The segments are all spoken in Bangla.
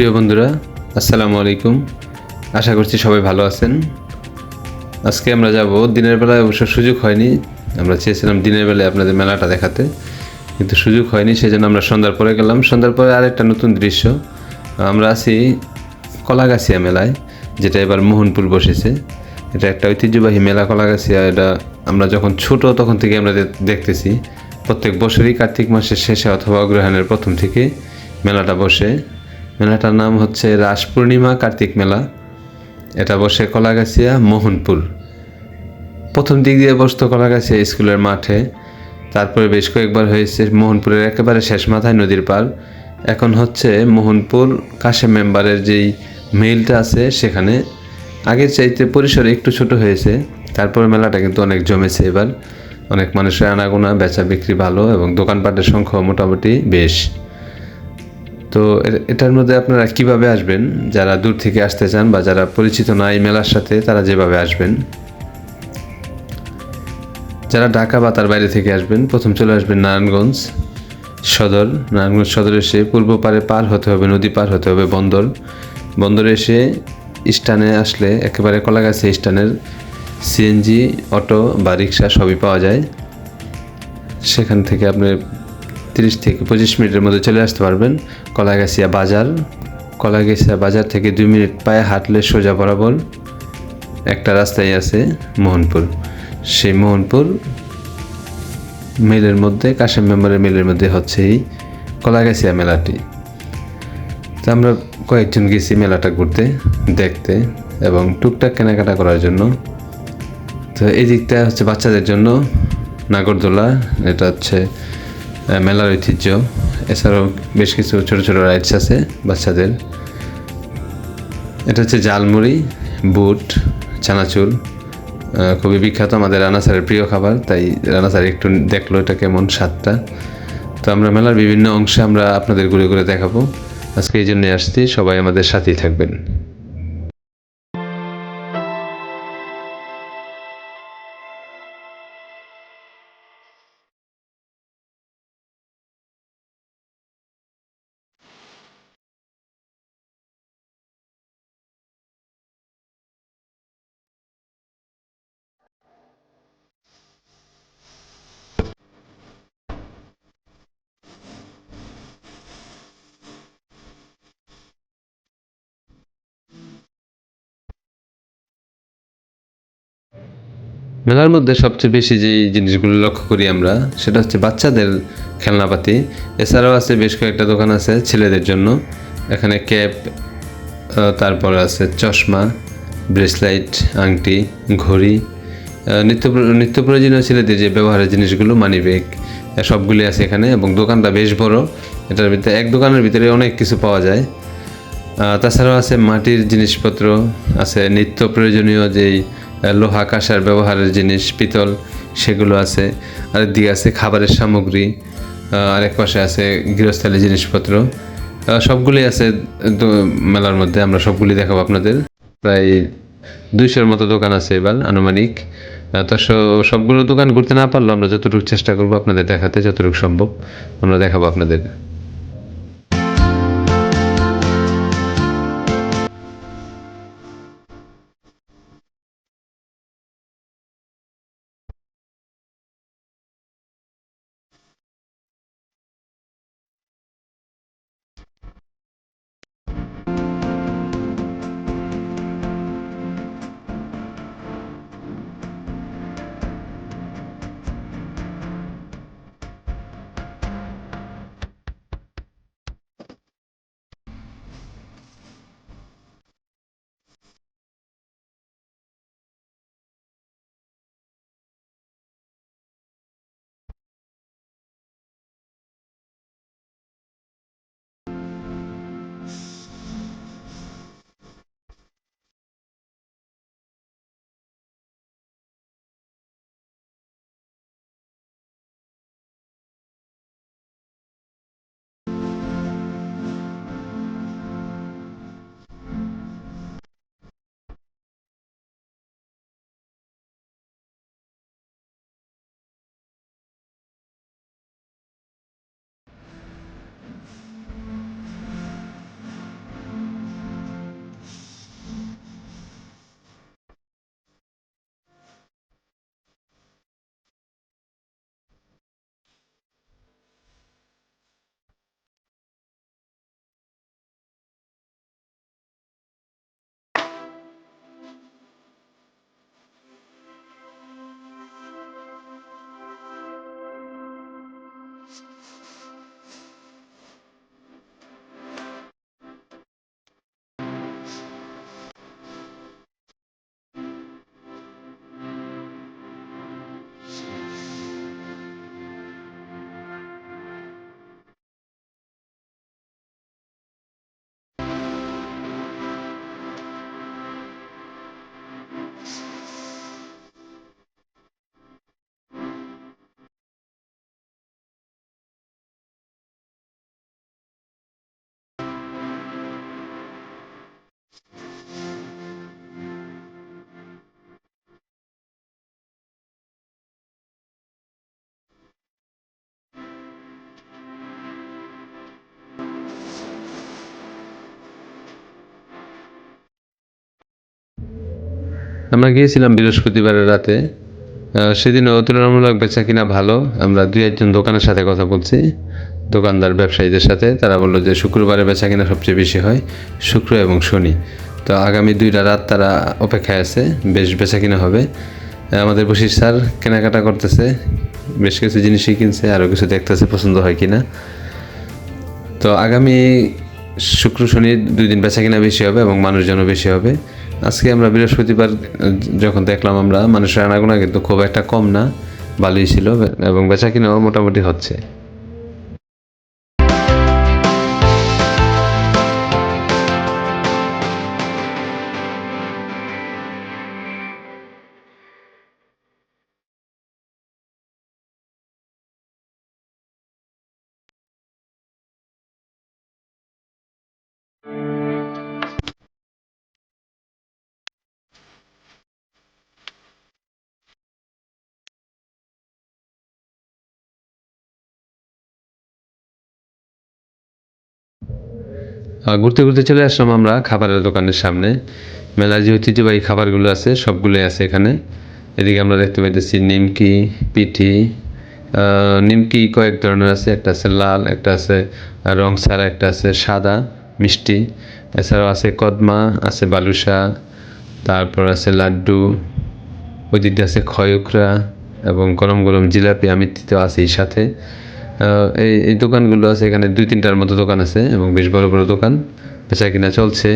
প্রিয় বন্ধুরা, আসসালামু আলাইকুম। আশা করছি সবাই ভালো আছেন। আজকে আমরা যাব, দিনের বেলায় অবশ্য সুযোগ হয়নি, আমরা চেয়েছিলাম দিনের বেলায় আপনাদের মেলাটা দেখাতে, কিন্তু সুযোগ হয়নি সেই জন্য আমরা সন্ধ্যার পরে গেলাম। সন্ধ্যার পরে আরেকটা নতুন দৃশ্য, আমরা আছি কলাগাছিয়া মেলায়, যেটা এবার মোহনপুর বসেছে। এটা একটা ঐতিহ্যবাহী মেলা কলাগাছিয়া, এটা আমরা যখন ছোট তখন থেকে আমরা দেখতেছি। প্রত্যেক বছরই কার্তিক মাসের শেষে অথবা অগ্রহায়ণের প্রথম থেকে মেলাটা বসে। মেলাটার নাম হচ্ছে রাস পূর্ণিমা কার্তিক মেলা। এটা বসে কলাগাছিয়া মোহনপুর। প্রথম দিক দিয়ে বসতো কলাগাছিয়া স্কুলের মাঠে। তারপরে বেশ কয়েকবার হয়েছে মোহনপুরের একেবারে শেষ মাথায় নদীর পার এখন হচ্ছে মোহনপুর কাশেম মেম্বারের যেই মেইলটা আছে সেখানে। আগের চাইতে পরিসরে একটু ছোট হয়েছে। তারপরে মেলাটা কিন্তু অনেক জমেছে এবার। অনেক মানুষের আনাগোনা বেচা বিক্রি ভালো এবং দোকানপাটের সংখ্যা মোটামুটি বেশ। তো এটার মধ্যে আপনারা কীভাবে আসবেন? যারা দূর থেকে আসতে চান বা যারা পরিচিত না এই মেলার সাথে, তারা যেভাবে আসবেন। যারা ঢাকা বা তার বাইরে থেকে আসবেন, প্রথম চলে আসবেন নারায়ণগঞ্জ সদর। নারায়ণগঞ্জ সদর এসে পূর্ব পারে পার হতে হবে, নদী পার হতে হবে বন্দর। বন্দরে এসে স্টানে আসলে একেবারে কলাগাছি স্টানের সিএনজি, অটো বা রিক্সা সবই পাওয়া যায়। সেখান থেকে আপনি তিরিশ থেকে পঁচিশ মিনিটের মধ্যে চলে আসতে পারবেন। কলাগাছিয়া বাজার। কলাগাছিয়া বাজার থেকে দুই মিনিট পায়ে হাঁটলে সোজা বরাবর একটা রাস্তায় আছে মোহনপুর। সেই মোহনপুর মিলের মধ্যে, কাশেম মেম্বারের মিলের মধ্যে হচ্ছে এই কলাগাছিয়া মেলাটি। তো আমরা কয়েকজন গেছি মেলাটা ঘুরতে, দেখতে এবং টুকটাক কেনাকাটা করার জন্য। তো এই দিকটা হচ্ছে বাচ্চাদের জন্য। নাগরদোলা, এটা হচ্ছে মেলার ঐতিহ্য। এছাড়াও বেশ কিছু ছোট ছোট রাইডস আছে বাচ্চাদের। এটা হচ্ছে জালমুড়ি বুট, চানাচুর। খুবই বিখ্যাত আমাদের রানা স্যারের প্রিয় খাবার, তাই রানা স্যার একটু দেখল এটা কেমন স্বাদটা। তো আমরা মেলার বিভিন্ন অংশে আমরা আপনাদের ঘুরে ঘুরে দেখাবো। আজকে এই জন্যে আসছি, সবাই আমাদের সাথেই থাকবেন। মেলার মধ্যে সবচেয়ে বেশি যে জিনিসগুলো লক্ষ্য করি আমরা, সেটা হচ্ছে বাচ্চাদের খেলনাপাতি। এছাড়াও আছে বেশ কয়েকটা দোকান আছে ছেলেদের জন্য। এখানে ক্যাপ তারপর আছে চশমা, ব্রেসলাইট, আংটি, ঘড়ি। নিত্য নিত্য প্রয়োজনীয় ছেলেদের যে ব্যবহারের জিনিসগুলো মানি ব্যাগ সবগুলি আছে এখানে এবং দোকানটা বেশ বড়। এটার ভিতরে, এক দোকানের ভিতরে অনেক কিছু পাওয়া যায়। তাছাড়াও আছে মাটির জিনিসপত্র, আছে নিত্য প্রয়োজনীয় যেই লোহা, কাঁসার ব্যবহারের জিনিস, পিতল, সেগুলো আছে। আরেকদিকে আছে খাবারের সামগ্রী আরেক পাশে আছে গৃহস্থালী জিনিসপত্র। সবগুলি আছে মেলার মধ্যে, আমরা সবগুলি দেখাবো আপনাদের। প্রায় দুইশোর মতো দোকান আছে এবার, আনুমানিক। তো সবগুলো দোকান ঘুরতে না পারলেও আমরা যতটুকু চেষ্টা করব আপনাদের দেখাতে, যতটুকু সম্ভব আমরা দেখাবো আপনাদের। আমরা গিয়েছিলাম বৃহস্পতিবারের রাতে। সেদিনও তুলনামূলক বেচা কিনা ভালো। আমরা দুই একজন দোকানের সাথে কথা বলছি। দোকানদার ব্যবসায়ীদের সাথে। তারা বলল যে শুক্রবারে বেচা কিনা সবচেয়ে বেশি হয় শুক্র এবং শনি। তো আগামী দুইটা রাত তারা অপেক্ষায় আছে, বেশ বেচা কিনা হবে। আমাদের বসির স্যার কেনাকাটা করতেছে, বেশ কিছু জিনিসই কিনছে, আরও কিছু দেখতেছে পছন্দ হয় কিনা। তো আগামী শুক্র, শনি দুই দিন বেচা কিনা বেশি হবে এবং মানুষজনও বেশি হবে। আজকে আমরা বৃহস্পতিবার যখন দেখলাম আমরা, মানুষের আনাগোনা কিন্তু খুব একটা কম না, ভালোই ছিল, এবং বেচা কিনেও মোটামুটি হচ্ছে। ঘুরতে ঘুরতে চলে আসলাম আমরা খাবারের দোকানের সামনে। মেলার যে ঐতিহ্যবাহী খাবারগুলো আছে, সবগুলোই আছে এখানে। এদিকে আমরা দেখতে পাইতেছি নিমকি, পিঠি নিমকি কয়েক ধরনের আছে। একটা আছে লাল, একটা আছে রং ছাড়া, একটা আছে সাদা, মিষ্টি। এছাড়াও আছে কদমা, আছে বালুশা, তারপর আছে লাড্ডু ওই দিকটা আছে খয়ুকরা এবং গরম গরম জিলাপি আমিত্তি তো আছেই সাথে। এই এই দোকানগুলো আছে এখানে দুই তিনটার মতো দোকান আছে এবং বেশ বড় বড় দোকান। বেচা কিনা চলছে।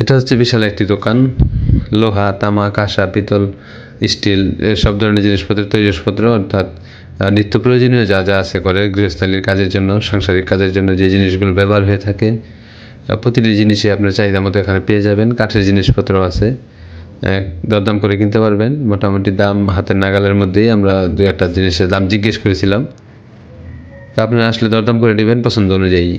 এটা হচ্ছে বিশাল একটি দোকান। লোহা তামা কাঁসা পিতল, স্টিল সব ধরনের জিনিসপত্র, তৈজসপত্র, অর্থাৎ নিত্য প্রয়োজনীয় যা যা আছে করে গৃহস্থালীর কাজের জন্য, সাংসারিক কাজের জন্য যে জিনিসগুলো ব্যবহার হয়ে থাকে। প্রতিটি জিনিসই আপনার চাহিদা মতো এখানে পেয়ে যাবেন। কাঠের জিনিসপত্র আছে। দরদাম করে কিনতে পারবেন। মোটামুটি দাম হাতের নাগালের মধ্যেই আমরা দু একটা জিনিসের দাম জিজ্ঞেস করেছিলাম। তা আপনারা আসলে দরদাম করে নেবেন পছন্দ অনুযায়ী।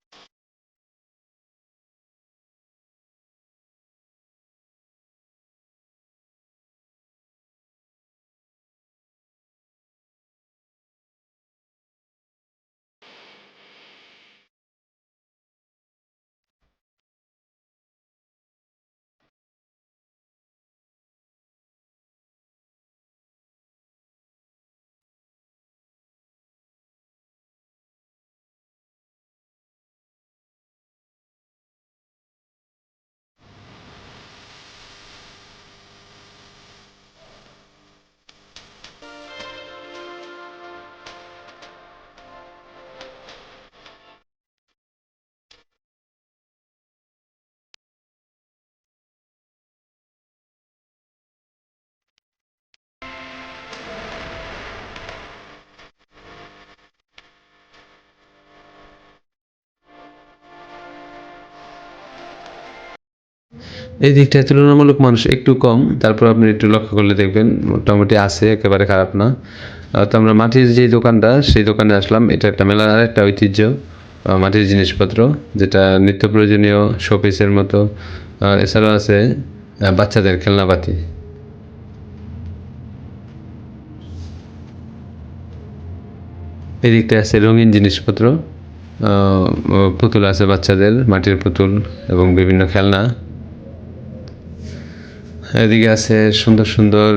এই দিকটায় তুলনামূলক মানুষ একটু কম। তারপর আপনি একটু লক্ষ্য করলে দেখবেন মোটামুটি আছে, একেবারে খারাপ না। তো আমরা মাটির যে দোকানটা, সেই দোকানে আসলাম। এটা একটা মেলার আরেকটা ঐতিহ্য মাটির জিনিসপত্র, যেটা নিত্য প্রয়োজনীয় শোপিসের মতো। এছাড়াও আছে বাচ্চাদের খেলনাপাতি এদিকটা আছে রঙিন জিনিসপত্র। পুতুল আছে বাচ্চাদের, মাটির পুতুল এবং বিভিন্ন খেলনা। এদিকে আছে সুন্দর সুন্দর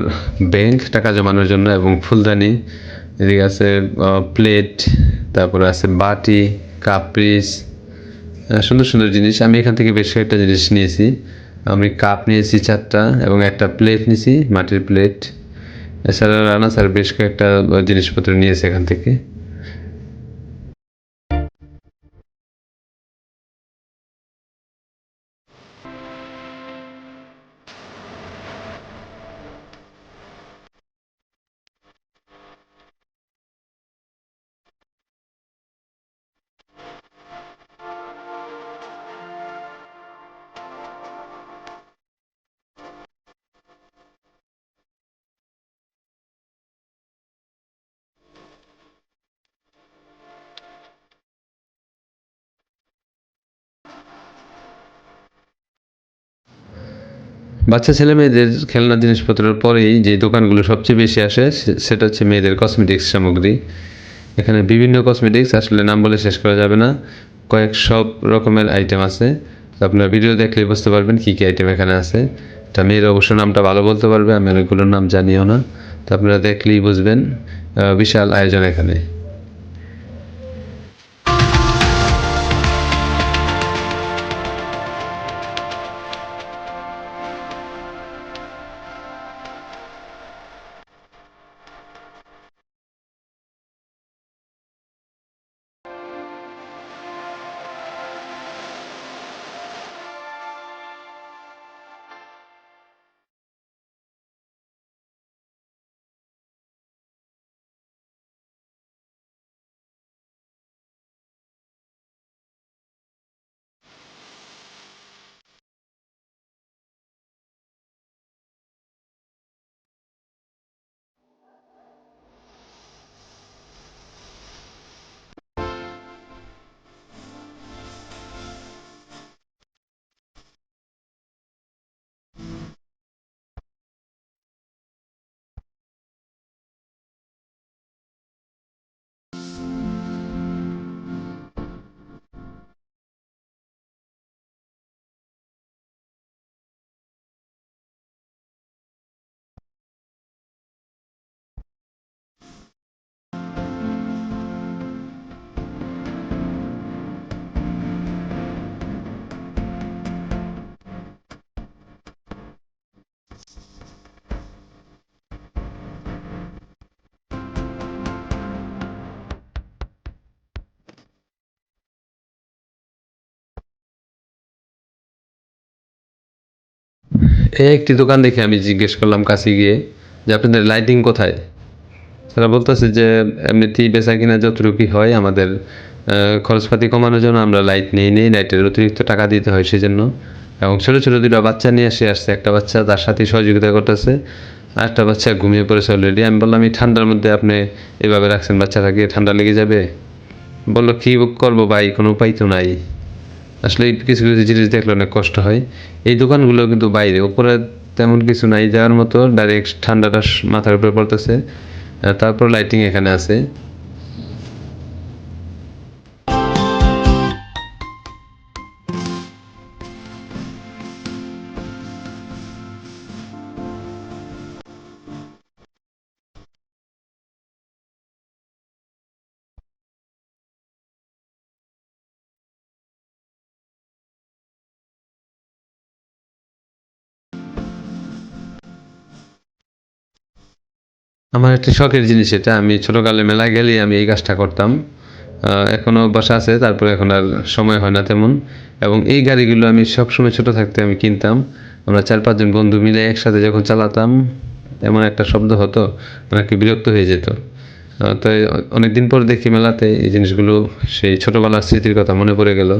ব্যাংক টাকা জমানোর জন্য এবং ফুলদানি। এদিকে আছে প্লেট তারপরে আছে বাটি কাপ্রিস সুন্দর সুন্দর জিনিস। আমি এখান থেকে বেশ কয়েকটা জিনিস নিয়েছি। আমি কাপ নিয়েছি চারটা এবং একটা প্লেট নিয়েছি, মাটির প্লেট এছাড়া রানা স্যার বেশ কয়েকটা জিনিসপত্র নিয়েছে এখান থেকে। বাচ্চা ছেলে মেয়েদের খেলনা জিনিসপত্রের পরেই যে দোকানগুলো সবচেয়ে বেশি আসে সেটা হচ্ছে মেয়েদের কসমেটিক্স সামগ্রী। এখানে বিভিন্ন কসমেটিক্স আসলে নাম বলে শেষ করা যাবে না। কয়েক সব রকমের আইটেম আছে। আপনারা ভিডিও দেখলেই বুঝতে পারবেন কী কী আইটেম এখানে আছে। তা মেয়ের অবশ্য নামটা ভালো বলতে পারবে, আমি অনেকগুলোর নাম জানিও না। তো আপনারা দেখলেই বুঝবেন বিশাল আয়োজন এখানে। একটি দোকান দেখে আমি জিজ্ঞেস করলাম কাছে গিয়ে যে আপনাদের লাইটিং কোথায়? তারা বলতেছে যে এমনিতেই বেচা কিনা যতটুকুই হয় আমাদের খরচপাতি কমানোর জন্য আমরা লাইট নেই নেই লাইটের অতিরিক্ত টাকা দিতে হয় সেজন্য। এবং ছোটো ছোটো দুটো বাচ্চা নিয়ে এসে আসছে। একটা বাচ্চা তার সাথে সহযোগিতা করতেছে, আর একটা বাচ্চা ঘুমিয়ে পড়েছে অলরেডি আমি বললাম, এই ঠান্ডার মধ্যে আপনি এভাবে রাখছেন বাচ্চাটাকে, ঠান্ডা লেগে যাবে? বলল, কী করব ভাই, কোনো উপায় তো নাই। আসলে কিছু কিছু জিনিস দেখলে অনেক কষ্ট হয়। এই দোকানগুলো কিন্তু বাইরে, ওপরে তেমন কিছু নাই যাওয়ার মতো ডাইরেক্ট ঠান্ডাটা মাথার উপরে পড়তেছে। তারপর লাইটিং এখানে আছে। আমার একটা শখের জিনিস এটা, আমি ছোটোকালে মেলায় গেলেই আমি এই কাজটা করতাম। এখনও এখনও বাসা আছে, তারপরে এখন আর সময় হয় না তেমন। এবং এই গাড়িগুলো আমি সবসময় ছোটো থাকতে আমি কিনতাম। আমরা চার পাঁচজন বন্ধু মিলে একসাথে যখন চালাতাম, এমন একটা শব্দ হতো, অনেক বিরক্ত হয়ে যেত। তো অনেক দিন পর দেখি মেলাতে এই জিনিসগুলো, সেই ছোটোবেলার স্মৃতির কথা মনে পড়ে গেল।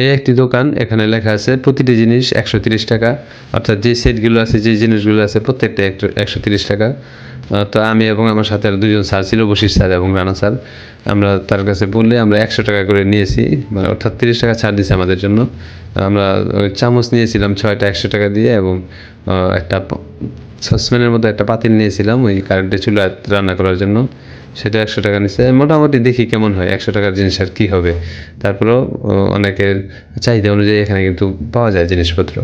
এই একটি দোকান, এখানে লেখা আছে, প্রতিটি জিনিস একশো তিরিশ টাকা। অর্থাৎ যে সেটগুলো আছে, যে জিনিসগুলো আছে, প্রত্যেকটা একশো তিরিশ টাকা। তো আমি এবং আমার সাথে আর দুজন স্যার ছিল, বশির স্যার এবং রানা স্যার। আমরা তার কাছে বললে আমরা একশো টাকা করে নিয়েছি মানে অর্থাৎ তিরিশ টাকা ছাড় দিয়েছে আমাদের জন্য। আমরা ওই চামচ নিয়েছিলাম, ছয়টা একশো টাকা দিয়ে এবং একটা সসপ্যানের মতো একটা পাতিল নিয়েছিলাম, ওই কারেন্টে চুলা রান্না করার জন্য। সেটা একশো টাকা নিচ্ছে মোটামুটি দেখি কেমন হয়, একশো টাকার জিনিস আর কী হবে। তারপরেও অনেকের চাহিদা অনুযায়ী এখানে কিন্তু পাওয়া যায় জিনিসপত্র।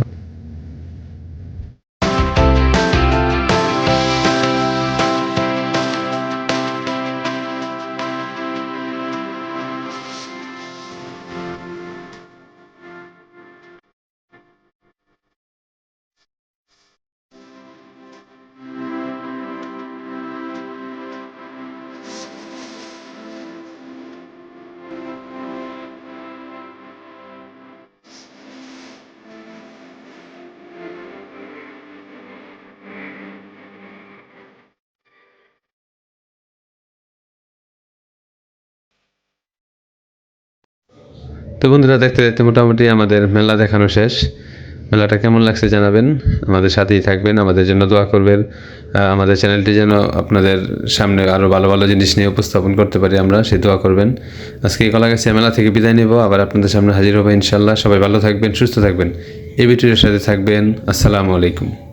তো বন্ধুরা, দেখতে দেখতে মোটামুটি আমাদের মেলা দেখানো শেষ। মেলাটা কেমন লাগছে জানাবেন। আমাদের সাথেই থাকবেন, আমাদের জন্য দোয়া করবেন। আমাদের চ্যানেলটি যেন আপনাদের সামনে আরও ভালো ভালো জিনিস নিয়ে উপস্থাপন করতে পারি আমরা, সে দোয়া করবেন। আজকে কলাগাছি মেলা থেকে বিদায় নেব, আবার আপনাদের সামনে হাজির হব ইনশাল্লাহ সবাই ভালো থাকবেন, সুস্থ থাকবেন। এই ভিডিওর সাথে থাকবেন, আসসালামু আলাইকুম।